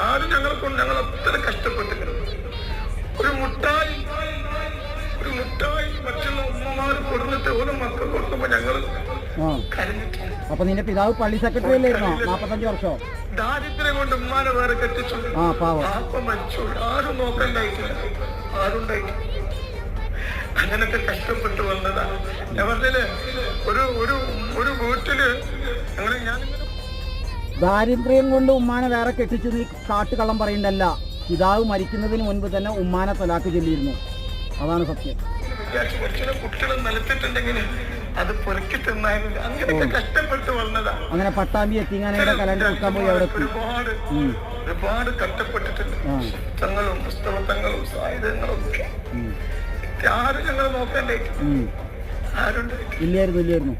ആരും കൊണ്ട് ഞങ്ങൾ അത്ര കഷ്ടപ്പെട്ടിട്ടുണ്ട് ഒരു മുട്ടായി ഒരു മുട്ടായി മറ്റുള്ള ഉമ്മമാർ കൊടുത്തിട്ട് ഓരോ മക്കൾ കൊടുക്കുമ്പോ ഞങ്ങൾ അപ്പൊ നിന്റെ പിതാവ് പള്ളി സെക്രട്ടറി അല്ലായിരുന്നോ നാപ്പത്തഞ്ച് വർഷം? ദാരിദ്ര്യം കൊണ്ട് ഉമ്മാനെ വേറെ കെട്ടിച്ചു ആ പാവം. പാപ്പ മരിച്ചു. ആരും നോക്കണ്ടായിട്ടില്ല. ആരും ഉണ്ടായിട്ടില്ല അങ്ങനൊക്കെ കഷ്ടപ്പെട്ട് വന്നതാണ് ഞാൻ പറഞ്ഞില്ലേ ഒരു ഒരു ഒരു ദാരിദ്ര്യം കൊണ്ട് ഉമ്മാനെ വേറെ കെട്ടിച്ചു നീ കാട്ടുകള്ളം പറയണ്ടല്ല. പിതാവ് മരിക്കുന്നതിന് മുൻപ് തന്നെ ഉമ്മാനെ തലാക്ക് ചൊല്ലിയിരുന്നു. അതാണ് സത്യം. കുട്ടികൾ നിലത്തിട്ടുണ്ടെങ്കിൽ അത് പൊറുക്കി തിന്നായിരുന്നു അങ്ങനെയൊക്കെ കഷ്ടപ്പെട്ട് വന്നതാ. അങ്ങനെ പട്ടാമ്പി എത്തിങ്ങാനയുടെ കലണ്ടർ എടുക്കാൻ പോയി അവിടെ ഒരുപാട് ഒരുപാട് കഷ്ടപ്പെട്ടിട്ടുണ്ട്. തങ്ങളും പുസ്തകങ്ങളും പുസ്തകങ്ങളും സായുധങ്ങളും ഒക്കെ. ആരും ഞങ്ങൾ നോക്കണ്ടേ? ഉം. ആരുണ്ട്? ഇല്ലായിരുന്നു ഇല്ലായിരുന്നു.